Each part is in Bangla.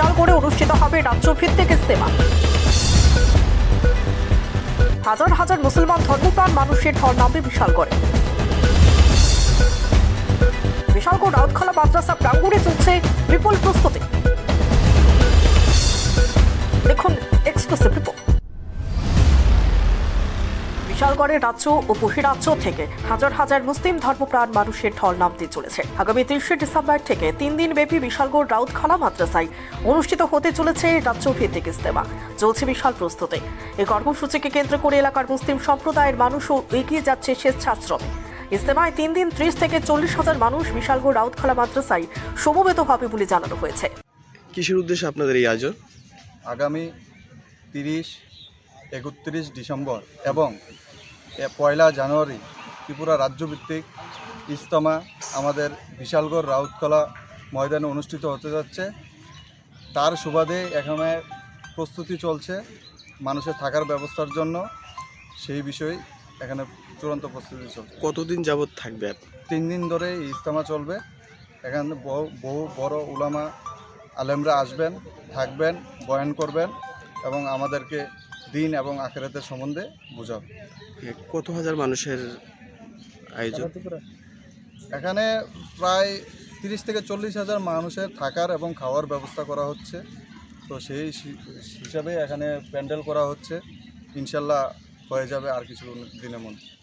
বিশাল করে অনুষ্ঠিত হবে রাজ্য ভিত্তিক ইস্তেমা। হাজার হাজার মুসলমান ধর্মপ্রাণ মানুষের ঢল নামবে বিশাল করে। বিশালগড় রাউতখালা মাদ্রাসা প্রাঙ্গণে চলছে বিপুল প্রস্তুতি। দেখুন এক্সক্লুসিভ রিপোর্ট। বিশালগড়ের রাজ্য ও বহিরাজ্য থেকে হাজার হাজার মুসলিম ধর্মপ্রাণ মানুষের ঢল নামতে চলেছে। আগামী তেইশে ডিসেম্বর থেকে তিন দিন ব্যাপী বিশালগড় রাউতখালা মাদ্রাসায় অনুষ্ঠিত হতে চলেছে রাজ্য ভিত্তিক ইস্তেমা চলছে বিশাল প্রস্তুতি। এই কর্মসূচিকে কেন্দ্র করে এলাকার মুসলিম সম্প্রদায়ের মানুষও এগিয়ে যাচ্ছে স্বেচ্ছাশ্রমে। ইস্তেমায় তিন দিন ত্রিশ থেকে চল্লিশ হাজার মানুষ বিশালগড় রাউতখালা মাদ্রাসায় সমবেত হবে বলে জানানো হয়েছে। কিসের উদ্দেশ্যে আপনাদের এই আয়োজন? আগামী তিরিশ একত্রিশ ডিসেম্বর এবং পয়লা জানুয়ারি ত্রিপুরা রাজ্যভিত্তিক ইস্তমা আমাদের বিশালগড় রাউতকলা ময়দানে অনুষ্ঠিত হতে যাচ্ছে। তার সুবাদে এখানে প্রস্তুতি চলছে মানুষের থাকার ব্যবস্থার জন্য। সেই বিষয়ে এখানে চূড়ান্ত প্রস্তুতি চলছে। কতদিন যাবৎ থাকবে? তিন দিন ধরে এই ইজতেমা চলবে। এখানে বহু বহু বড় উলামা আলেমরা আসবেন থাকবেন বয়ান করবেন এবং আমাদেরকে দিন এবং আখেরাতের সম্বন্ধে বোঝাবে। কত হাজার মানুষের আয়োজন? এখানে প্রায় তিরিশ থেকে চল্লিশ হাজার মানুষের থাকার এবং খাওয়ার ব্যবস্থা করা হচ্ছে। তো সেই হিসাবে এখানে প্যান্ডেল করা হচ্ছে। ইনশাল্লাহ হয়ে যাবে আর কিছু দিনের মধ্যে।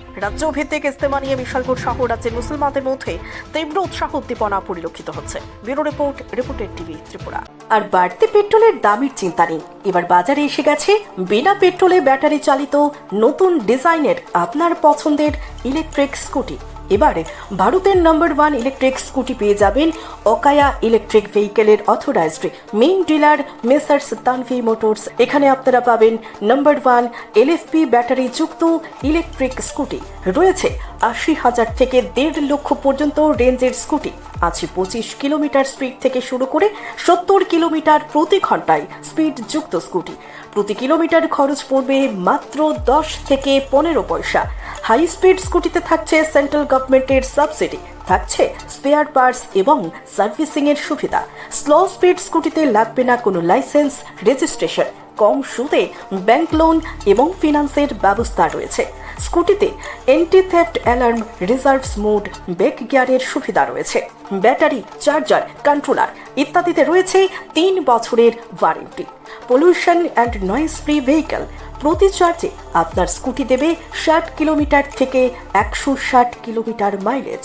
রাজ্য ভিত্তিক ইস্তেমা নিয়ে বিশালগড় সহ রাজ্যের মুসলমানদের মধ্যে তীব্র উৎসাহ উদ্দীপনা পরিলক্ষিত হচ্ছে। ব্যুরো রিপোর্ট, রিপোর্টের টিভি ত্রিপুরা। আর বাড়তি পেট্রোলের দামের চিন্তা নেই। এবার বাজারে এসে গেছে বিনা পেট্রোলে ব্যাটারি চালিত নতুন ডিজাইনের আপনার পছন্দের ইলেকট্রিক স্কুটি এবারে ভারতের নাম্বার ওয়ান ইলেকট্রিক স্কুটি পেয়ে যাবেন Okaya electric ভেহিকেলের authorised main dealer Messrs Tanvi Motors এখানে আপনারা পাবেন নাম্বার ওয়ান এলএফপি ব্যাটারি যুক্ত ইলেকট্রিক স্কুটি রয়েছে আশি হাজার থেকে দেড় লক্ষ পর্যন্ত রেঞ্জের স্কুটি। আছে পঁচিশ কিলোমিটার স্পিড থেকে শুরু করে সত্তর কিলোমিটার প্রতি ঘন্টায় স্পিড যুক্ত স্কুটি। প্রতি কিলোমিটার খরচ পড়বে মাত্র দশ থেকে পনেরো পয়সা। হাই স্পিড স্কুটিতে থাকছে সেন্ট্রাল গভর্নমেন্টের সাবসিডি। থাকছে স্পেয়ার পার্টস এবং সার্ভিসিং এর সুবিধা। স্লো স্পিড স্কুটিতে লাগবে না কোনো লাইসেন্স, রেজিস্ট্রেশন। কম সুদে ব্যাংক লোন এবং ফিনান্সের ব্যবস্থা রয়েছে। স্কুটিতে anti theft alarm reverse mode back গিয়ারের সুবিধা রয়েছে। ব্যাটারি চার্জার কন্ট্রোলার ইত্যাদিতে রয়েছে তিন বছরের warranty pollution and noise free vehicle প্রতি চার্জে আপনার স্কুটি দেবে ষাট কিলোমিটার থেকে একশো ষাট কিলোমিটার মাইলেজ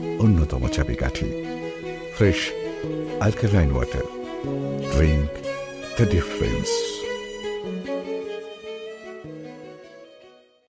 অন্যতম চাবিকাঠি। Fresh alkaline water. Drink the difference.